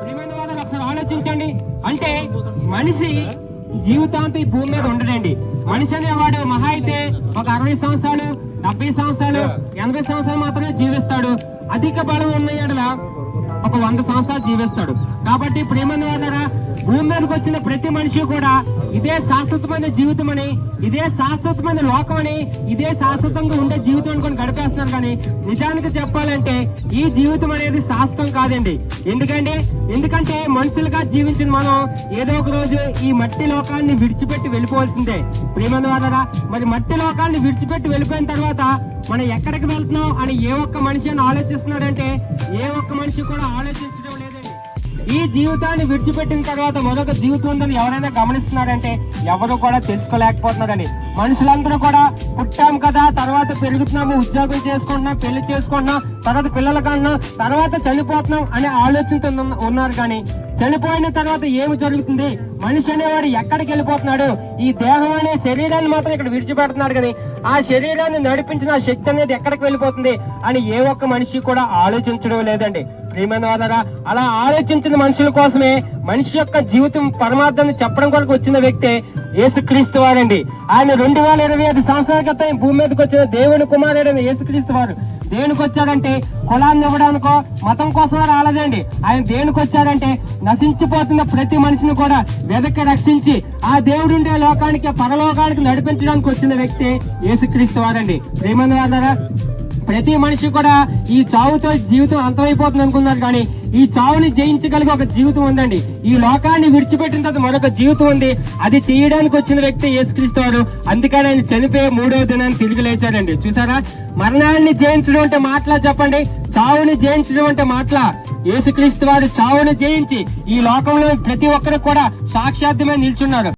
ప్రియమైన వాళ్ళని ఒకసారి ఆలోచించండి. అంటే మనిషి జీవితాంతం ఈ భూమి మీద ఉండడండి. మనిషి అనేవాడు మహా అయితే ఒక అరవై సంవత్సరాలు డెబ్బై సంవత్సరాలు ఎనభై సంవత్సరాలు మాత్రమే జీవిస్తాడు. అధిక బలం ఉన్న ఎడల ఒక వంద సంవత్సరాలు జీవిస్తాడు. కాబట్టి ప్రేమ వాళ్ళరా భూమి మీదకి వచ్చిన ప్రతి మనిషి కూడా ఇదే శాశ్వతమైన జీవితం అని ఇదే శాశ్వతమైన లోకం అని ఇదే శాశ్వతంగా ఉండే జీవితం అనుకొని గడిపేస్తున్నారు కానీ నిజానికి చెప్పాలంటే ఈ జీవితం అనేది శాశ్వతం కాదండి. ఎందుకంటే ఎందుకంటే మనుషులుగా జీవించిన మనం ఏదో ఒక రోజు ఈ మట్టి లోకాన్ని విడిచిపెట్టి వెళ్ళిపోవాల్సిందే. ప్రియమైన మరి మట్టి లోకాన్ని విడిచిపెట్టి వెళ్ళిపోయిన తర్వాత మనం ఎక్కడికి వెళ్తున్నాం అని ఏ ఒక్క మనిషి అని ఆలోచిస్తున్నాడంటే ఏ ఒక్క మనిషి కూడా ఆలోచించడం లేదు. ఈ జీవితాన్ని విడిచిపెట్టిన తర్వాత మరొక జీవితం ఉందని ఎవరైనా గమనిస్తున్నారంటే ఎవరు కూడా తెలుసుకోలేకపోతున్నారని మనుషులందరూ కూడా పుట్టాం కదా తర్వాత పెరుగుతున్నాము ఉద్యోగం చేసుకుంటున్నాం పెళ్ళి చేసుకుంటున్నాం తర్వాత పిల్లలు కన్నాం తర్వాత చనిపోతున్నాం అనే ఆలోచనతో ఉన్నారు కానీ చనిపోయిన తర్వాత ఏమి జరుగుతుంది? మనిషి అనేవాడు ఎక్కడికి వెళ్ళిపోతున్నాడు? ఈ దేహం అనే శరీరాన్ని మాత్రం ఇక్కడ విడిచిపెడుతున్నాడు కానీ ఆ శరీరాన్ని నడిపించిన ఆ శక్తి అనేది ఎక్కడికి వెళ్ళిపోతుంది అని ఏ ఒక్క మనిషి కూడా ఆలోచించడం లేదండి. ప్రియమైన అలా ఆలోచించిన మనుషుల కోసమే మనిషి యొక్క జీవితం పరమార్థాన్ని చెప్పడం కొరకు వచ్చిన వ్యక్తే యేసుక్రీస్తు వారండి. ఆయన రెండు వేల ఇరవై ఐదు సంవత్సరాల క్రితం భూమి మీదకి వచ్చిన దేవుని కుమారుడైన యేసుక్రీస్తు వారు దేనికి వచ్చాడంటే కులాన్ని ఇవ్వడానికో మతం కోసం రాలేదండి. ఆయన దేనికి వచ్చాడంటే నశించిపోతున్న ప్రతి మనిషిని కూడా వెదకి రక్షించి ఆ దేవుడు ఉండే లోకానికి పరలోకానికి నడిపించడానికి వచ్చిన వ్యక్తి యేసుక్రీస్తు వారండి. ప్రేమైన ప్రతి మనిషి కూడా ఈ చావుతో జీవితం అంతమైపోతుంది అనుకున్నారు కానీ ఈ చావుని జయించగలిగే ఒక జీవితం ఉందండి. ఈ లోకాన్ని విడిచిపెట్టిన తర్వాత మరొక జీవితం ఉంది. అది చేయడానికి వచ్చిన వ్యక్తి యేసుక్రీస్తు వారు. అందుకని ఆయన చనిపోయే మూడవ దినాన్ని తిరిగి లేచాడండి. చూసారా మరణాన్ని జయించడం అంటే మాటలా చెప్పండి. చావుని జయించడం అంటే మాటలా. యేసుక్రీస్తు వారు చావుని జయించి ఈ లోకంలో ప్రతి ఒక్కరు కూడా సాక్షాత్యమే నిల్చున్నారు.